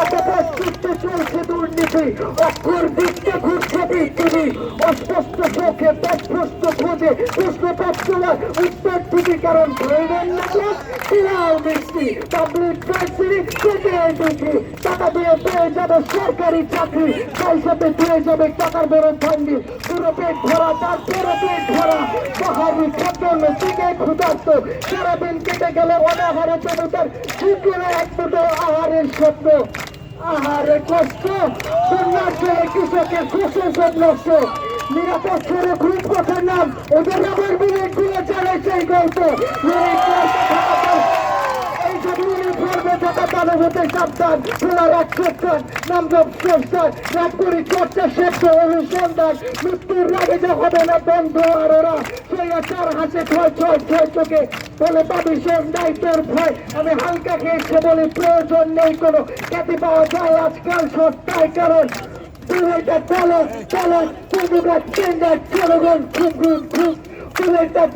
অপপ্রস্তুতে চলছে দুর্নীতি। অক্ষর দিকতে ঘুরছে পৃথিবী অস্পষ্ট চোখে তৎপ্রস্ত খোঁজে প্রশ্ন উত্তর বৃষ্টি পাবলিক কেটে দেখি টাকা দিয়ে পেয়ে যাবে সরকারি চাকরি। সাথে পেয়ে যাবে টাকার বড় ফান্ডি পুরো পেট তার পেট পাহাড়ি খাদ্য ক্ষুধার্ত। কেটে গেলে অনাহারে তবু তার শুক্রে এক দুটো আহারের আহারে কষ্ট। জলে কৃষকের সব নষ্ট নিরাপদ খুব ওদের আবার বিলেটগুলো চলে সেই গল্প সাবধান। খোলা রাখ নাম জপ সংস্থান চর্চা সত্য অনুসন্ধান। মৃত্যুর রাগে যা হবে না বন্ধ আর ওরা, সেই চার হাসে ছয় ছয় ছয় চোখে। বলে পাবি সব নাই তোর ভয়। আমি হালকা খেয়েছে বলে প্রয়োজন নেই কোনো। খ্যাতি পাওয়া যায় আজকাল সত্যাই কারণ। Kuvvet'e balon balon Kumrugat Cennet Karagon Kumrun Kum Kuvvet'e balon